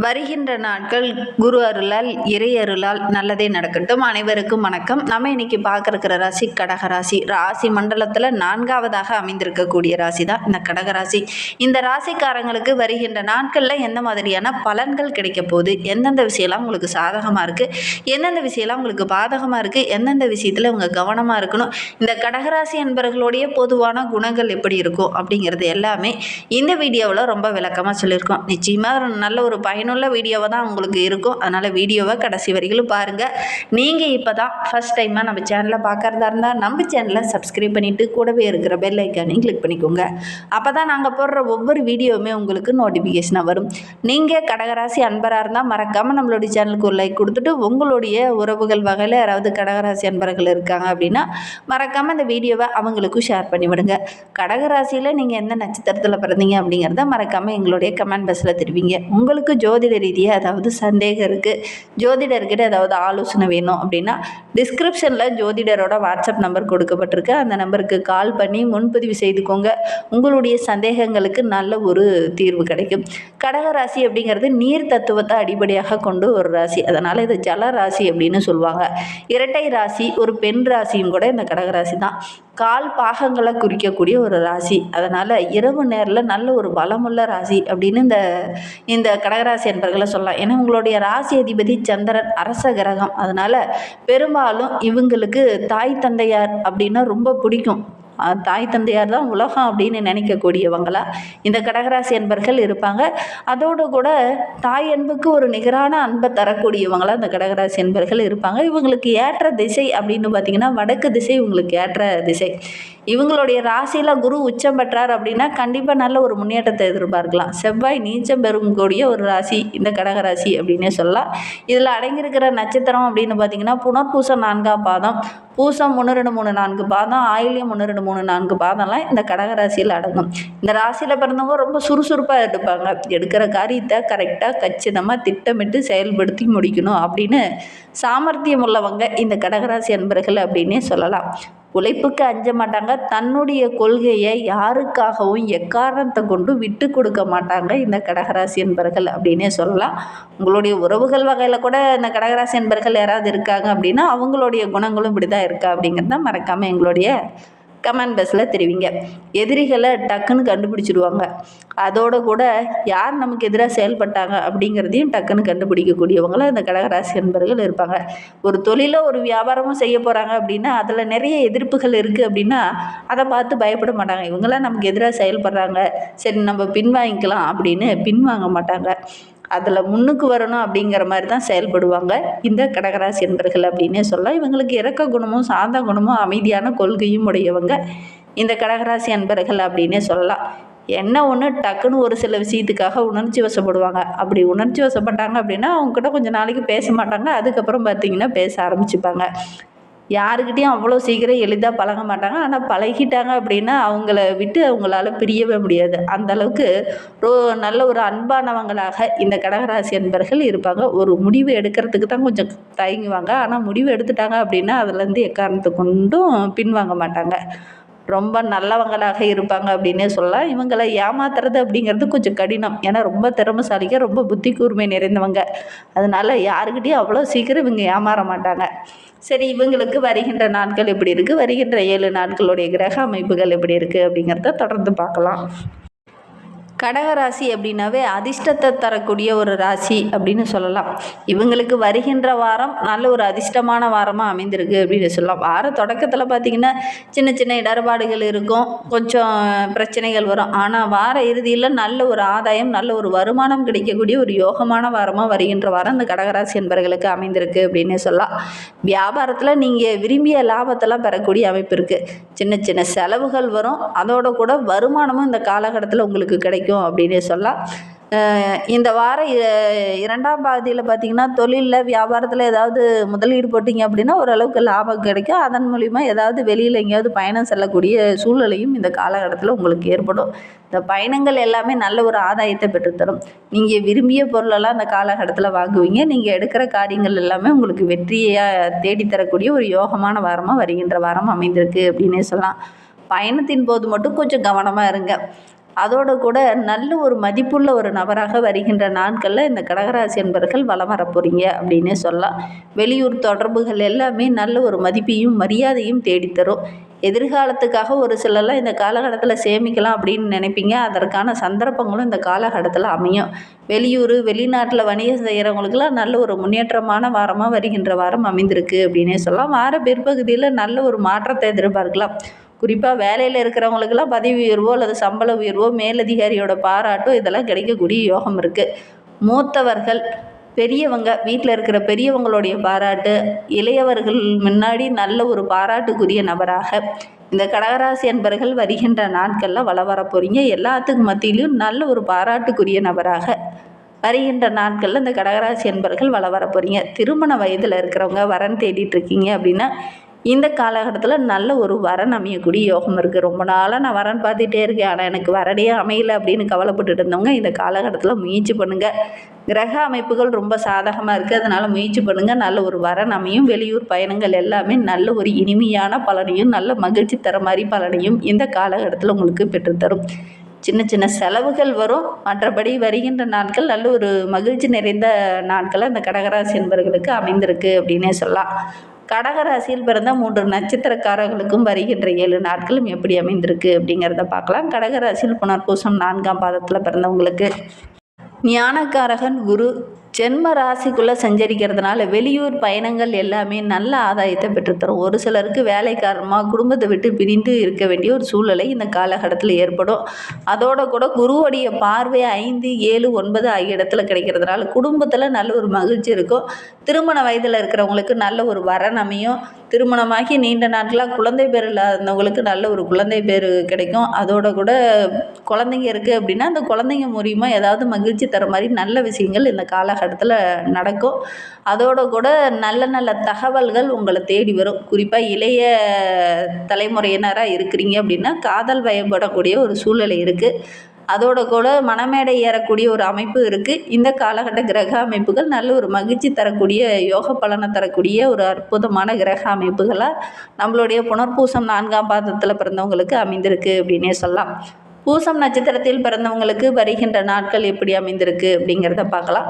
வருகின்ற நாட்கள் குரு அருளால் இறை அருளால் நல்லதே நடக்கட்டும். அனைவருக்கும் வணக்கம். நம்ம இன்னைக்கு பார்க்கறக்கிற ராசி கடகராசி ராசி. மண்டலத்தில் நான்காவதாக அமைந்திருக்கக்கூடிய ராசி தான் இந்த கடகராசி இந்த ராசிக்காரங்களுக்கு வருகின்ற நாட்களில் எந்த மாதிரியான பலன்கள் கிடைக்க போகுது? எந்தெந்த விஷயம்லாம் உங்களுக்கு சாதகமாக இருக்குது எந்தெந்த விஷயம்லாம் உங்களுக்கு பாதகமாக இருக்குது எந்தெந்த விஷயத்தில் இவங்க கவனமாக இருக்கணும்? இந்த கடகராசி என்பவர்களுடைய பொதுவான குணங்கள் எப்படி இருக்கும்? அப்படிங்கிறது எல்லாமே இந்த வீடியோவில் ரொம்ப விளக்கமாக சொல்லியிருக்கோம். நிச்சயமாக நல்ல ஒரு பயன் பயனுள்ள வீடியோவாக தான் உங்களுக்கு இருக்கும். அதனால் வீடியோவை கடைசி வரைக்கும் பாருங்கள் நீங்கள் இப்போ தான் ஃபஸ்ட் டைமாக நம்ம சேனலை பார்க்குறதா இருந்தால் நம்ம சேனலை சப்ஸ்கிரைப் பண்ணிவிட்டு கூடவே இருக்கிற பெல் ஐக்கானையும் கிளிக் பண்ணிக்கோங்க. அப்போ தான் நாங்கள் போடுற ஒவ்வொரு வீடியோவுமே உங்களுக்கு நோட்டிஃபிகேஷனாக வரும். நீங்கள் கடகராசி அன்பராக இருந்தால் மறக்காமல் நம்மளுடைய சேனலுக்கு ஒரு லைக் கொடுத்துட்டு உங்களுடைய உறவுகள் வகையில் யாராவது கடகராசி அன்பர்கள் இருக்காங்க அப்படின்னா மறக்காமல் இந்த வீடியோவை அவங்களுக்கும் ஷேர் பண்ணி விடுங்க. கடகராசியில் நீங்கள் எந்த நட்சத்திரத்தில் பிறந்தீங்க அப்படிங்கிறத மறக்காமல் எங்களுடைய கமெண்ட் பாக்ஸில் தெரிவிங்க. உங்களுக்கு ஜோ ஜோதிட ரீதியாக ஏதாவது சந்தேகம் இருக்குது ஜோதிடர்கிட்ட ஏதாவது ஆலோசனை வேணும் அப்படின்னா டிஸ்கிரிப்ஷனில் ஜோதிடரோட வாட்ஸ்அப் நம்பர் கொடுக்கப்பட்டிருக்கு. அந்த நம்பருக்கு கால் பண்ணி முன்பதிவு செய்துக்கோங்க. உங்களுடைய சந்தேகங்களுக்கு நல்ல ஒரு தீர்வு கிடைக்கும். கடகராசி அப்படிங்கிறது நீர் தத்துவத்தை அடிப்படையாக கொண்டு ஒரு ராசி. அதனால் இது ஜல ராசி அப்படின்னு சொல்லுவாங்க. இரட்டை ராசி ஒரு பெண் ராசியும் கூட இந்த கடகராசி தான். கால் பாகங்களை குறிக்கக்கூடிய ஒரு ராசி. அதனால் இரவு நேரில் நல்ல ஒரு பலமுள்ள ராசி அப்படின்னு இந்த இந்த கடகராசி என்பர்களை சொல்லலாம். ஏன்னா உங்களுடைய ராசி அதிபதி சந்திரன் அரச கிரகம். அதனால் பெரும்பாலும் இவங்களுக்கு தாய் தந்தையார் அப்படின்னா ரொம்ப பிடிக்கும். தாய் தந்தையார் தான் உலகம் அப்படின்னு நினைக்கக்கூடியவங்களா? இந்த கடகராசி அன்பர்கள் இருப்பாங்க. அதோடு கூட தாய் அன்புக்கு ஒரு நிகரான அன்பை தரக்கூடியவங்களா இந்த கடகராசி அன்பர்கள் இருப்பாங்க. இவங்களுக்கு ஏற்ற திசை அப்படின்னு பார்த்தீங்கன்னா வடக்கு திசை இவங்களுக்கு ஏற்ற திசை. இவங்களுடைய ராசியில் குரு உச்சம் பெற்றார் அப்படின்னா கண்டிப்பாக நல்ல ஒரு முன்னேற்றத்தை எதிர்பார்க்கலாம். செவ்வாய் நீச்சம் பெறக்கூடிய ஒரு ராசி இந்த கடகராசி அப்படின்னே சொல்லலாம். இதில் அடங்கியிருக்கிற நட்சத்திரம் அப்படின்னு பார்த்தீங்கன்னா புனர்பூசம் நான்காம் பாதம் பூசம் ஒன்று ரெண்டு மூணு நான்கு பாதம் ஆயில்யம் ஒன்று ரெண்டு மூணு நான்கு பாதம்லாம் இந்த கடகராசியில் அடங்கும். இந்த ராசியில் பிறந்தவங்க ரொம்ப சுறுசுறுப்பாக எடுப்பாங்க எடுக்கிற காரியத்தை கரெக்டாக கச்சிதமாக திட்டமிட்டு செயல்படுத்தி முடிக்கணும் அப்படின்னு சாமர்த்தியம் உள்ளவங்க இந்த கடகராசி அன்பர்கள் அப்படின்னே சொல்லலாம். உழைப்புக்கு அஞ்ச மாட்டாங்க. தன்னுடைய கொள்கையை யாருக்காகவும் எக்காரணத்தை கொண்டு விட்டு கொடுக்க மாட்டாங்க இந்த கடகராசி என்பர்கள் அப்படின்னே சொல்லலாம். உங்களுடைய உறவுகள் வகையில் கூட இந்த கடகராசி என்பர்கள் யாராவது இருக்காங்க அப்படின்னா அவங்களுடைய குணங்களும் இப்படி தான் இருக்கா அப்படிங்கிறத மறக்காமல் எங்களுடைய கமெண்ட் பாக்ஸில் தெரிவிங்க. எதிரிகளை டக்குன்னு கண்டுபிடிச்சிடுவாங்க அதோட கூட யார் நமக்கு எதிராக செயல்பட்டாங்க அப்படிங்கிறதையும் டக்குன்னு கண்டுபிடிக்கக்கூடியவங்களும் இந்த கடகராசி என்பர்கள் இருப்பாங்க. ஒரு தொழிலோ ஒரு வியாபாரமும் செய்ய போகிறாங்க அப்படின்னா அதில் நிறைய எதிர்ப்புகள் இருக்குது அப்படின்னா அதை பார்த்து பயப்பட மாட்டாங்க. இவங்களாம் நமக்கு எதிராக செயல்படுறாங்க. சரி நம்ம பின்வாங்கிக்கலாம் அப்படின்னு பின்வாங்க மாட்டாங்க. அதில் முன்னுக்கு வரணும் அப்படிங்கிற மாதிரி தான் செயல்படுவாங்க. இந்த கடகராசி என்பர்கள் அப்படின்னே சொல்லலாம். இவங்களுக்கு இறக்க குணமும் சாந்த குணமும் அமைதியான கொள்கையும் உடையவங்க இந்த கடகராசி அன்பர்கள் அப்படின்னே சொல்லலாம். என்ன ஒன்று டக்குன்னு ஒரு சில விஷயத்துக்காக உணர்ச்சி வசப்படுவாங்க. அப்படி உணர்ச்சி வசப்பட்டாங்க அப்படின்னா அவங்ககிட்ட கொஞ்சம் நாளைக்கு பேச மாட்டாங்க. அதுக்கப்புறம் பார்த்தீங்கன்னா பேச ஆரம்பிச்சுப்பாங்க. யாருக்கிட்டேயும் அவ்வளோ சீக்கிரம் எளிதாக பழக மாட்டாங்க. ஆனால் பழகிட்டாங்க அப்படின்னா அவங்கள விட்டு அவங்களால பிரியவே முடியாது. அந்த அளவுக்கு ரோ நல்ல ஒரு அன்பானவங்களாக இந்த கடகராசி அன்பர்கள் இருப்பாங்க. ஒரு முடிவு எடுக்கிறதுக்கு தான் கொஞ்சம் தயங்குவாங்க. ஆனால் முடிவு எடுத்துட்டாங்க அப்படின்னா அதுலேருந்து எக்காரணத்தை கொண்டும் பின்வாங்க மாட்டாங்க. ரொம்ப நல்லவங்களாக இருப்பாங்க அப்படின்னே சொல்லலாம் இவங்களை ஏமாத்துறது அப்படிங்கிறது கொஞ்சம் கடினம். ஏன்னா ரொம்ப திறமைசாலிங்க ரொம்ப புத்தி கூர்மை நிறைந்தவங்க. அதனால யாருக்கிட்டையும் அவ்வளோ சீக்கிரம் இவங்க ஏமாற மாட்டாங்க. சரி இவங்களுக்கு வருகின்ற நாட்கள் எப்படி இருக்குது வருகின்ற ஏழு நாட்களுடைய கிரக அமைப்புகள் எப்படி இருக்குது அப்படிங்கிறத தொடர்ந்து பார்க்கலாம். கடகராசி அப்படின்னாவே அதிர்ஷ்டத்தை தரக்கூடிய ஒரு ராசி அப்படின்னு சொல்லலாம். இவங்களுக்கு வருகின்ற வாரம் நல்ல ஒரு அதிர்ஷ்டமான வாரமாக அமைந்திருக்கு அப்படின்னு சொல்லலாம். வார தொடக்கத்தில் பார்த்திங்கன்னா சின்ன சின்ன இடர்பாடுகள் இருக்கும். கொஞ்சம் பிரச்சனைகள் வரும். ஆனால் வார இறுதியில் நல்ல ஒரு ஆதாயம் நல்ல ஒரு வருமானம் கிடைக்கக்கூடிய ஒரு யோகமான வாரமாக வருகின்ற வாரம் இந்த கடகராசி என்பவர்களுக்கு அமைந்திருக்கு அப்படின்னு சொல்லலாம். வியாபாரத்தில் நீங்கள் விரும்பிய லாபத்தெல்லாம் பெறக்கூடிய அமைப்பு இருக்குது சின்ன சின்ன செலவுகள் வரும். அதோட கூட வருமானமும் இந்த காலகட்டத்தில் உங்களுக்கு கிடைக்கும். அப்படின்னே சொல்லலாம். இந்த வாரம் இரண்டாம் பாதியில் பார்த்தீங்கன்னா தொழிலில் வியாபாரத்தில் ஏதாவது முதலீடு போட்டிங்க அப்படின்னா ஓரளவுக்கு லாபம் கிடைக்கும். அதன் மூலிமா ஏதாவது வெளியில் எங்கேயாவது பயணம் செல்லக்கூடிய சூழ்நிலையும் இந்த காலகட்டத்தில் உங்களுக்கு ஏற்படும். இந்த பயணங்கள் எல்லாமே நல்ல ஒரு ஆதாயத்தை பெற்றுத்தரும். நீங்கள் விரும்பிய பொருளெல்லாம் அந்த காலகட்டத்தில் வாங்குவீங்க. நீங்கள் எடுக்கிற காரியங்கள் எல்லாமே உங்களுக்கு வெற்றியாக தேடித்தரக்கூடிய ஒரு யோகமான வாரமாக வருகின்ற வாரம் அமைந்திருக்கு அப்படின்னே சொல்லலாம். பயணத்தின் போது மட்டும் கொஞ்சம் கவனமாக இருங்க. அதோடு கூட நல்ல ஒரு மதிப்புள்ள ஒரு நபராக வருகின்ற நாட்களில் இந்த கடகராசி என்பர்கள் வலம் வர போகிறீங்க அப்படின்னே சொல்லலாம். வெளியூர் தொடர்புகள் எல்லாமே நல்ல ஒரு மதிப்பையும் மரியாதையும் தேடித்தரும். எதிர்காலத்துக்காக ஒரு சிலர்லாம் இந்த காலகட்டத்தில் சேமிக்கலாம் அப்படின்னு நினைப்பீங்க. அதற்கான சந்தர்ப்பங்களும் இந்த காலகட்டத்தில் அமையும். வெளியூர் வெளிநாட்டில் வணிகம் செய்கிறவங்களுக்குலாம் நல்ல ஒரு முன்னேற்றமான வாரமாக வருகின்ற வாரம் அமைந்திருக்கு அப்படின்னே சொல்லலாம். வார பிற்பகுதியில் நல்ல ஒரு மாற்றத்தை எதிர்பார்க்கலாம். குறிப்பாக வேலையில் இருக்கிறவங்களுக்கெல்லாம் பதவி உயர்வோ அல்லது சம்பள உயர்வோ மேலதிகாரியோட பாராட்டோ இதெல்லாம் கிடைக்கக்கூடிய யோகம் இருக்குது மூத்தவர்கள் பெரியவங்க வீட்டில் இருக்கிற பெரியவங்களுடைய பாராட்டு இளையவர்கள் முன்னாடி நல்ல ஒரு பாராட்டுக்குரிய நபராக. இந்த கடகராசி அன்பர்கள் வருகின்ற நாட்களில் வள வர போகிறீங்க எல்லாத்துக்கும் மத்தியிலையும் நல்ல ஒரு பாராட்டுக்குரிய நபராக வருகின்ற நாட்களில் இந்த கடகராசி அன்பர்கள் வள வர போகிறீங்க திருமண வயதில் இருக்கிறவங்க வரன் தேடிட்டு இருக்கீங்க அப்படின்னா இந்த காலகட்டத்தில் நல்ல ஒரு வரன் அமையக்கூடிய யோகம் இருக்குது ரொம்ப நாளாக நான் வரன் பார்த்துட்டே இருக்கேன். ஆனால் எனக்கு வரனே அமையல அப்படின்னு கவலைப்பட்டுட்டு இருந்தவங்க இந்த காலகட்டத்தில் முயற்சி பண்ணுங்கள் கிரக அமைப்புகள் ரொம்ப சாதகமாக இருக்குது அதனால் முயற்சி பண்ணுங்கள் நல்ல ஒரு வரன் அமையும். வெளியூர் பயணங்கள் எல்லாமே நல்ல ஒரு இனிமையான பலனையும் நல்ல மகிழ்ச்சி தர மாதிரி பலனையும் இந்த காலகட்டத்தில் உங்களுக்கு பெற்றுத்தரும் சின்ன சின்ன செலவுகள் வரும். மற்றபடி வருகின்ற நாட்கள் நல்ல ஒரு மகிழ்ச்சி நிறைந்த நாட்களை இந்த கடகராசி என்பவர்களுக்கு அமைந்திருக்கு அப்படின்னே சொல்லலாம். கடகராசியில் பிறந்த மூன்று நட்சத்திரக்காரர்களுக்கும் வருகின்ற ஏழு நாட்களும் எப்படி அமைந்திருக்கு அப்படிங்கிறத பார்க்கலாம். கடகராசியில் புனர்பூசம் நான்காம் பாதத்தில் பிறந்தவங்களுக்கு ஞானக்காரகன் குரு ஜென்ம ராசிக்குள்ளே சஞ்சரிக்கிறதுனால வெளியூர் பயணங்கள் எல்லாமே நல்ல ஆதாயத்தை பெற்றுத்தரும். ஒரு சிலருக்கு வேலை காரணமாக குடும்பத்தை விட்டு பிரிந்து இருக்க வேண்டிய ஒரு சூழ்நிலை இந்த காலகட்டத்தில் ஏற்படும். அதோட கூட குருவுடைய பார்வை ஐந்து ஏழு ஒன்பது ஆகிய இடத்துல கிடைக்கிறதுனால குடும்பத்தில் நல்ல ஒரு மகிழ்ச்சி இருக்கும். திருமண வயதில் இருக்கிறவங்களுக்கு நல்ல ஒரு வரன் அமையும். திருமணமாகி நீண்ட நாட்களாக குழந்தை பேர் இல்லாதவங்களுக்கு நல்ல ஒரு குழந்தை பேர் கிடைக்கும். அதோட கூட குழந்தைங்க இருக்குது அப்படின்னா அந்த குழந்தைங்க மூலியமாக ஏதாவது மகிழ்ச்சி தர மாதிரி நல்ல விஷயங்கள் இந்த காலகட்டத்தில் நடக்கும். அதோடு கூட நல்ல நல்ல தகவல்கள் உங்களை தேடி வரும். குறிப்பாக இளைய தலைமுறையினராக இருக்கிறீங்க அப்படின்னா காதல் பயப்படக்கூடிய ஒரு சூழ்நிலை இருக்குது அதோட கூட மனமேடை ஏறக்கூடிய ஒரு அமைப்பு இருக்குது இந்த காலகட்ட கிரக அமைப்புகள் நல்ல ஒரு மகிழ்ச்சி தரக்கூடிய யோக பலனை தரக்கூடிய ஒரு அற்புதமான கிரக அமைப்புகளாக நம்மளுடைய புனர்பூசம் நான்காம் பாதத்தில் பிறந்தவங்களுக்கு அமைந்திருக்கு அப்படின்னே சொல்லலாம். பூசம் நட்சத்திரத்தில் பிறந்தவங்களுக்கு வருகின்ற நாட்கள் எப்படி அமைந்திருக்கு அப்படிங்கிறத பார்க்கலாம்.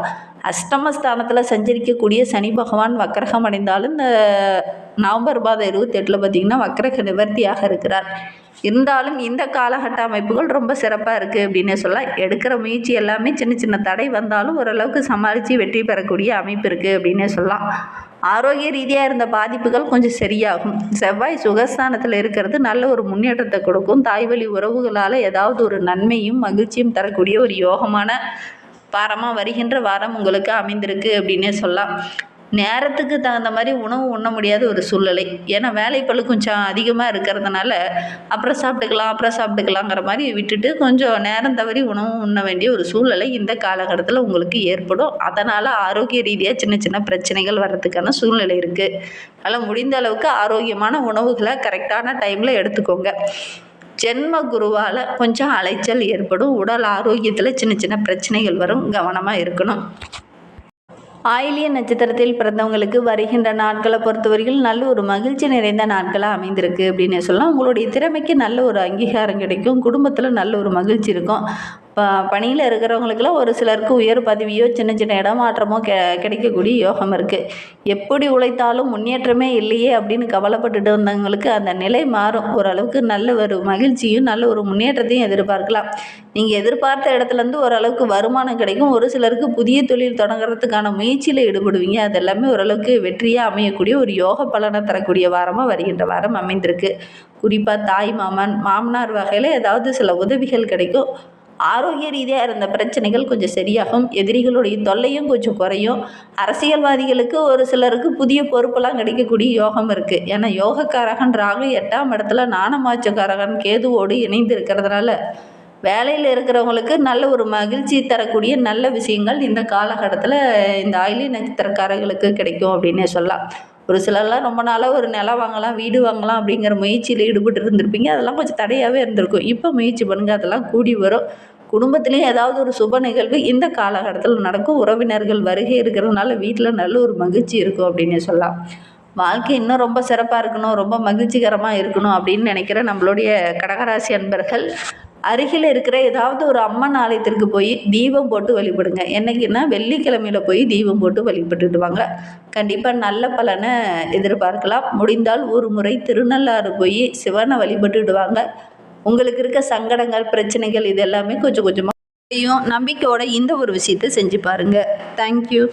அஷ்டமஸ்தானத்தில் சஞ்சரிக்கக்கூடிய சனி பகவான் வக்கரகம் அடைந்தாலும் இந்த நவம்பர் மாதம் இருபத்தெட்டில் பார்த்திங்கன்னா வக்கரக நிவர்த்தியாக இருக்கிறார். இருந்தாலும் இந்த காலகட்ட அமைப்புகள் ரொம்ப சிறப்பாக இருக்குது அப்படின்னே சொல்லலாம். எடுக்கிற முயற்சி எல்லாமே சின்ன சின்ன தடை வந்தாலும் ஓரளவுக்கு சமாளித்து வெற்றி பெறக்கூடிய அமைப்பு இருக்குது அப்படின்னே சொல்லலாம். ஆரோக்கிய ரீதியாக இருந்த பாதிப்புகள் கொஞ்சம் சரியாகும். செவ்வாய் சுகஸ்தானத்தில் இருக்கிறது நல்ல ஒரு முன்னேற்றத்தை கொடுக்கும். தாய்வழி உறவுகளால் ஏதாவது ஒரு நன்மையும் மகிழ்ச்சியும் தரக்கூடிய ஒரு யோகமான வாரமாக வருகின்ற வாரம் உங்களுக்கு அமைந்திருக்கு அப்படின்னே சொல்லலாம். நேரத்துக்கு தகுந்த மாதிரி உணவு உண்ண முடியாத ஒரு சூழ்நிலை. ஏன்னா வேலைப்பளு கொஞ்சம் அதிகமாக இருக்கிறதுனால அப்புறம் சாப்பிட்டுக்கலாம் அப்புறம் சாப்பிட்டுக்கலாங்கிற மாதிரி விட்டுட்டு கொஞ்சம் நேரம் தவறி உணவு உண்ண வேண்டிய ஒரு சூழ்நிலை இந்த காலகட்டத்தில் உங்களுக்கு ஏற்படும். அதனால் ஆரோக்கிய ரீதியாக சின்ன சின்ன பிரச்சனைகள் வர்றதுக்கான சூழ்நிலை இருக்குது அதனால் முடிந்த அளவுக்கு ஆரோக்கியமான உணவுகளை கரெக்டான டைமில் எடுத்துக்கோங்க. ஜென்ம குருவால் கொஞ்சம் அலைச்சல் ஏற்படும். உடல் ஆரோக்கியத்தில் சின்ன சின்ன பிரச்சனைகள் வரும். கவனமாக இருக்கணும். ஆயிலிய நட்சத்திரத்தில் பிறந்தவங்களுக்கு வருகின்ற நாட்களை பொறுத்தவரையில் நல்ல ஒரு மகிழ்ச்சி நிறைந்த நாட்களாக அமைந்திருக்கு அப்படின்னு சொல்லலாம். உங்களுடைய திறமைக்கு நல்ல ஒரு அங்கீகாரம் கிடைக்கும். குடும்பத்தில் நல்ல ஒரு மகிழ்ச்சி இருக்கும். ப பணியில் இருக்கிறவங்களுக்குலாம் ஒரு சிலருக்கு உயர் பதவியோ சின்ன சின்ன இடமாற்றமோ கெ கிடைக்கக்கூடிய யோகம் இருக்குது எப்படி உழைத்தாலும் முன்னேற்றமே இல்லையே அப்படின்னு கவலைப்பட்டுட்டு வந்தவங்களுக்கு அந்த நிலை மாறும். ஓரளவுக்கு நல்ல ஒரு மகிழ்ச்சியும் நல்ல ஒரு முன்னேற்றத்தையும் எதிர்பார்க்கலாம். நீங்கள் எதிர்பார்த்த இடத்துலேருந்து ஓரளவுக்கு வருமானம் கிடைக்கும். ஒரு சிலருக்கு புதிய தொழில் தொடங்குறதுக்கான முயற்சியில் ஈடுபடுவீங்க. அது எல்லாமே ஓரளவுக்கு வெற்றியாக அமையக்கூடிய ஒரு யோக பலனை தரக்கூடிய வாரமாக வருகின்ற வாரம் அமைந்திருக்கு. குறிப்பாக தாய் மாமன் மாமனார் வகையில் ஏதாவது சில உதவிகள் கிடைக்கும். ஆரோக்கிய ரீதியாக இருந்த பிரச்சனைகள் கொஞ்சம் சரியாகும். எதிரிகளுடைய தொல்லையும் கொஞ்சம் குறையும். அரசியல்வாதிகளுக்கு ஒரு சிலருக்கு புதிய பொறுப்பெல்லாம் கிடைக்கக்கூடிய யோகம் இருக்குது ஏன்னா யோகக்காரகன் ராகு எட்டாம் இடத்துல நாணமாச்சக்காரகன் கேதுவோடு இணைந்து இருக்கிறதுனால வேலையில் இருக்கிறவங்களுக்கு நல்ல ஒரு மகிழ்ச்சி தரக்கூடிய நல்ல விஷயங்கள் இந்த காலகட்டத்தில் இந்த ஆயிலி நட்சத்திரக்காரர்களுக்கு கிடைக்கும் அப்படின்னே சொல்லலாம். ஒரு சிலர்லாம் ரொம்ப நாளாக ஒரு நிலம் வாங்கலாம் வீடு வாங்கலாம் அப்படிங்கிற முயற்சியில் ஈடுபட்டு இருந்திருப்பீங்க. அதெல்லாம் கொஞ்சம் தடையாகவே இருந்திருக்கும். இப்போ முயற்சி பண்ணுங்கள் அதெல்லாம் கூடி வரும். குடும்பத்துலேயும் ஏதாவது ஒரு சுப நிகழ்வு இந்த காலகட்டத்தில் நடக்கும். உறவினர்கள் வருகை இருக்கிறதுனால வீட்டில் நல்ல ஒரு மகிழ்ச்சி இருக்கும் அப்படின்னு சொல்லலாம். வாழ்க்கை இன்னும் ரொம்ப சிறப்பாக இருக்கணும் ரொம்ப மகிழ்ச்சிகரமாக இருக்கணும் அப்படின்னு நினைக்கிற நம்மளுடைய கடகராசி அன்பர்கள் அருகில் இருக்கிற ஏதாவது ஒரு அம்மன் ஆலயத்திற்கு போய் தீபம் போட்டு வழிபடுங்க. என்னைக்குன்னா வெள்ளிக்கிழமையில் போய் தீபம் போட்டு வழிபட்டுட்டு வாங்க. கண்டிப்பாக நல்ல பலனை எதிர்பார்க்கலாம். முடிந்தால் ஒரு முறை திருநள்ளாறு போய் சிவனை வழிபட்டுட்டு வாங்க. உங்களுக்கு இருக்க சங்கடங்கள் பிரச்சனைகள் இது எல்லாமே கொஞ்சம் கொஞ்சமாக நம்பிக்கையோட இந்த ஒரு விஷயத்தை செஞ்சு பாருங்கள் தேங்க்யூ